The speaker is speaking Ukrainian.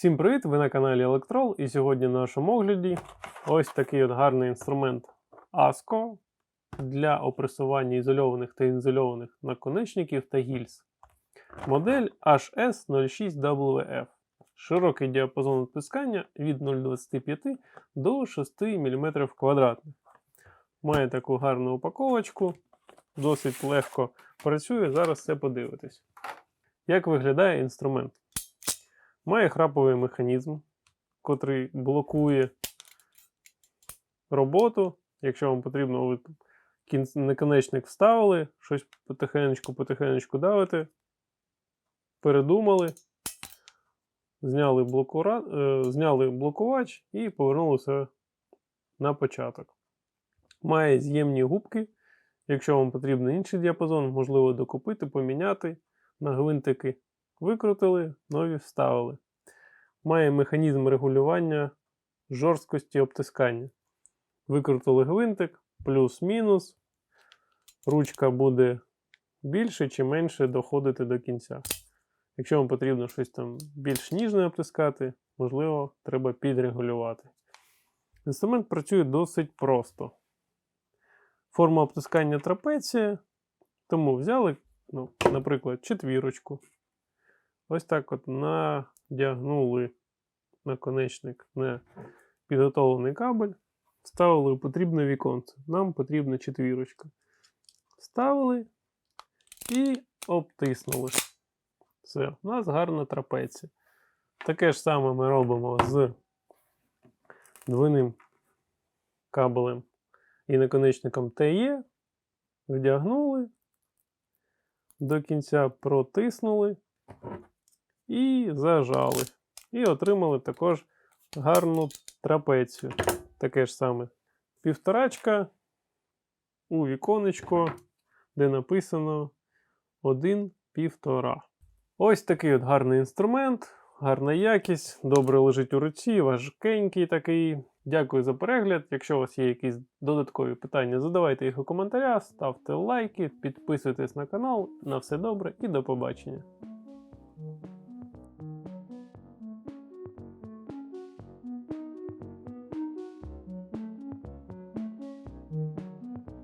Всім привіт! Ви на каналі Electrol і сьогодні на нашому огляді ось такий от гарний інструмент ASCO для опресування ізольованих та інізольованих наконечників та гільз. Модель HS06WF. Широкий діапазон відтискання від 0,25 до 6 мм квадратних. Має таку гарну упаковочку, досить легко працює. Зараз все подивитись. Як виглядає інструмент? Має храповий механізм, котрий блокує роботу. Якщо вам потрібно, ви наконечник вставили, щось потихенечку-потихенечку давите, передумали, зняли, блокура... е, зняли блокувач і повернулися на початок. Має з'ємні губки. Якщо вам потрібен інший діапазон, можливо докупити, поміняти на гвинтики. Викрутили, нові вставили. Має механізм регулювання жорсткості обтискання. Викрутили гвинтик, плюс-мінус. Ручка буде більше чи менше доходити до кінця. Якщо вам потрібно щось там більш ніжне обтискати, можливо, треба підрегулювати. Інструмент працює досить просто. Форма обтискання трапеція. Тому взяли, ну, наприклад, четвірочку. Ось так от надягнули наконечник на підготовлений кабель, вставили потрібне віконце. Нам потрібна четвірочка. Вставили і обтиснули. Все, у нас гарна трапеція. Таке ж саме ми робимо з двойним кабелем і наконечником TE. Вдягнули, до кінця протиснули і зажали. І отримали також гарну трапецію. Таке ж саме півторачка у віконечко, де написано 1 півтора. Ось такий от гарний інструмент, гарна якість, добре лежить у руці, важкенький такий. Дякую за перегляд. Якщо у вас є якісь додаткові питання, задавайте їх у коментарях, ставте лайки, підписуйтесь на канал. На все добре і до побачення.